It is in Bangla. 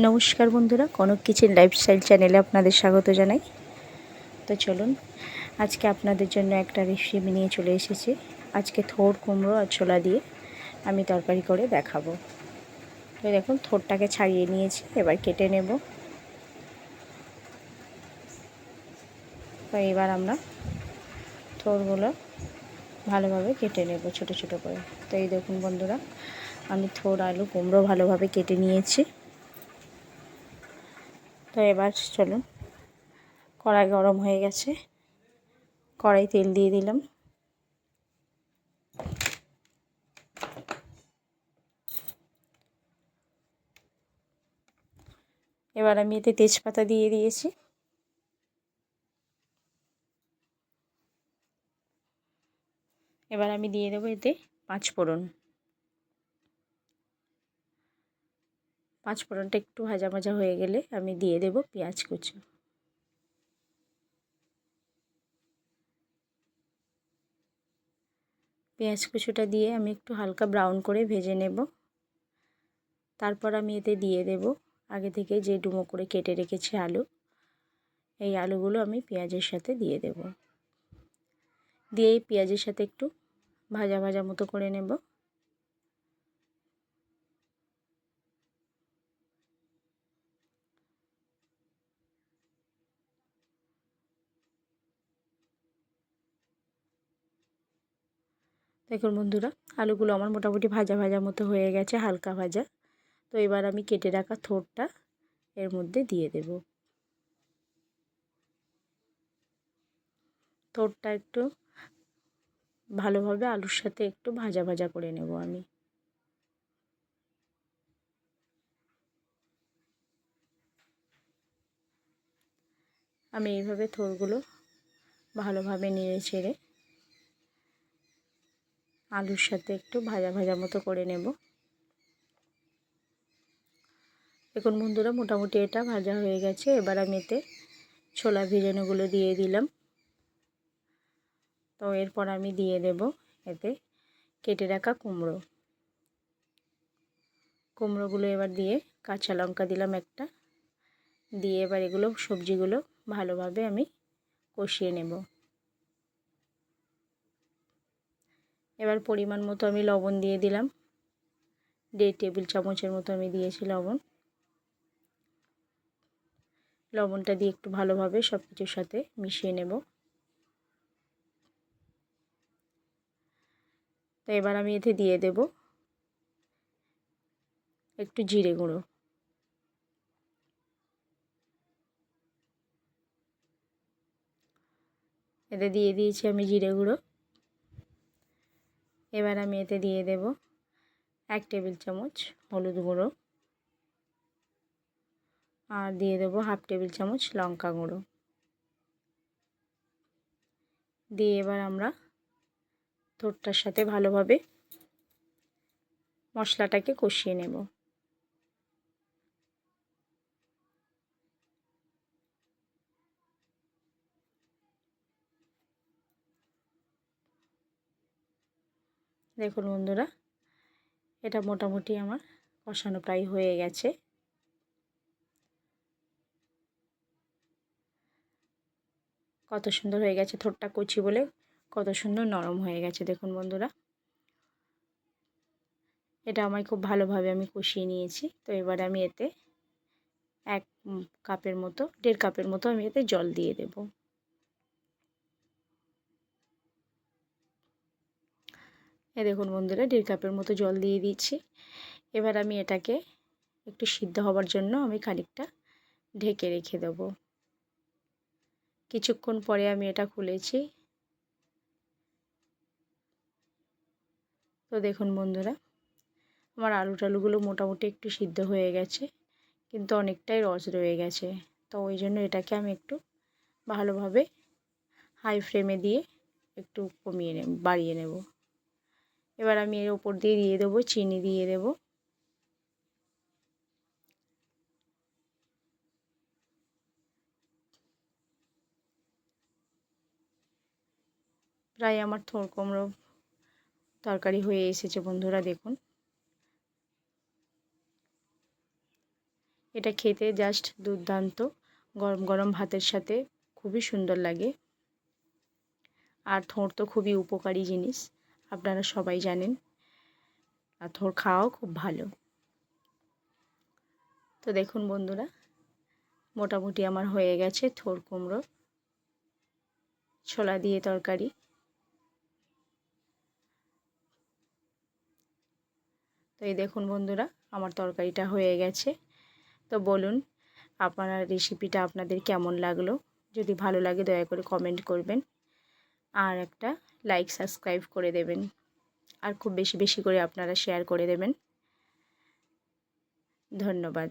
নমস্কার বন্ধুরা, কনক কিচেন লাইফস্টাইল চ্যানেলে আপনাদের স্বাগত জানাই। তো চলুন, আজকে আপনাদের জন্য একটা রেসিপি নিয়ে চলে এসেছি। আজকে থোর, কুমড়ো আর ছোলা দিয়ে আমি তরকারি করে দেখাবো। তো দেখুন, থোরটাকে ছাড়িয়ে নিয়েছি, এবার কেটে নেব। তো এবার আমরা থোরগুলো ভালোভাবে কেটে নেব, ছোট ছোট করে। তো এই দেখুন বন্ধুরা, আমি থোর, আলু, কুমড়ো ভালোভাবে কেটে নিয়েছি। তো এবার চলুন, কড়াই গরম হয়ে গেছে, কড়াই তেল দিয়ে দিলাম। এবার আমি এতে তেজপাতা দিয়ে দিয়েছি। এবার আমি দিয়ে দেবো এতে পাঁচ ফোড়ন। পাঁচ ফোড়নটা একটু ভাজা ভাজা হয়ে গেলে আমি দিয়ে দেব পেঁয়াজ কুচি। পেঁয়াজ কুচুটা দিয়ে আমি একটু হালকা ব্রাউন করে ভেজে নেব। তারপর আমি এতে দিয়ে দেব আগে থেকে যে ডুমো করে কেটে রেখেছি আলু। এই আলুগুলো আমি পেঁয়াজের সাথে দিয়ে দেব। দিয়ে পেঁয়াজের সাথে একটু ভাজা ভাজা মতো করে নেব। দেখুন বন্ধুরা, আলুগুলো আমার মোটামুটি ভাজা ভাজা মতো হয়ে গেছে, হালকা ভাজা। তো এবার আমি কেটে রাখা থোরটা এর মধ্যে দিয়ে দেব। থোরটা একটু ভালোভাবে আলুর সাথে একটু ভাজা ভাজা করে নেব আমি। আমি এইভাবে থোরগুলো ভালোভাবে নেড়ে ছেড়ে আলুর সাথে একটু ভাজা ভাজা মতো করে নেব। এখন বন্ধুরা মোটামুটি এটা ভাজা হয়ে গেছে। এবার আমি এতে ছোলা ভেজানোগুলো দিয়ে দিলাম। তো এরপর আমি দিয়ে দেব এতে কেটে রাখা কুমড়ো। কুমড়োগুলো এবার দিয়ে কাঁচা লঙ্কা দিলাম একটা। দিয়ে এবার এগুলো সবজিগুলো ভালোভাবে আমি কষিয়ে নেব। এবার পরিমাণ মতো আমি লবণ দিয়ে দিলাম। দেড় টেবিল চামচের মতো আমি দিয়েছি লবণ। লবণটা দিয়ে একটু ভালোভাবে সব কিছুর সাথে মিশিয়ে নেব। তো এবার আমি এতে দিয়ে দেব একটু জিরে গুঁড়ো। এতে দিয়ে দিয়েছি আমি জিরে গুঁড়ো। এবার আমি এতে দিয়ে দেব এক টেবিল চামচ হলুদ গুঁড়ো আর দিয়ে দেবো হাফ টেবিল চামচ লঙ্কা গুঁড়ো। দিয়ে এবার আমরা থোরটার সাথে ভালোভাবে মশলাটাকে কষিয়ে নেব। দেখুন বন্ধুরা, এটা মোটামুটি আমার কষানো প্রায় হয়ে গেছে। কত সুন্দর হয়ে গেছে থোরটা কচি বলে কত সুন্দর নরম হয়ে গেছে, দেখুন বন্ধুরা। এটা আমায় খুব ভালোভাবে আমি কষিয়ে নিয়েছি, তো এবার আমি এতে এক কাপের মতো, দেড় কাপের মতো আমি এতে জল দিয়ে দেব। এ দেখুন বন্ধুরা, দেড় কাপের মতো জল দিয়ে দিচ্ছি। এবার আমি এটাকে একটু সিদ্ধ হবার জন্য আমি খানিকটা ঢেকে রেখে দেব। কিছুক্ষণ পরে আমি এটা খুলেছি। তো দেখুন বন্ধুরা, আমার আলু টালুগুলো মোটামুটি একটু সিদ্ধ হয়ে গেছে, কিন্তু অনেকটাই রস রয়ে গেছে। তো ওই জন্য এটাকে আমি একটু ভালোভাবে হাই ফ্লেমে দিয়ে একটু কমিয়ে নেব বাড়িয়ে নেব। এবার আমি এর ওপর দিয়ে দিয়ে দেবো, চিনি দিয়ে দেবো। প্রায় আমার থোর কুমড়ো তরকারি হয়ে এসেছে বন্ধুরা, দেখুন। এটা খেতে জাস্ট দুর্দান্ত, গরম গরম ভাতের সাথে খুবই সুন্দর লাগে। আর থোঁড় তো খুবই উপকারী জিনিস। আপনারা সবাই জানেন। থোঁড় খাওয়াও খুব ভালো। তো দেখুন বন্ধুরা, মোটামুটি আমার হয়ে গেছে থোর কুমড়ো, ছোলা দিয়ে তরকারি। তো এই দেখুন বন্ধুরা, আমার তরকারিটা হয়ে গেছে। তো বলুন, আপনার রেসিপিটা আপনাদের কেমন লাগল? যদি ভালো লাগে দয়া করে কমেন্ট করবেন। আর একটা লাইক সাবস্ক্রাইব করে দেবেন। আর খুব বেশি বেশি করে আপনারা শেয়ার করে দেবেন। ধন্যবাদ।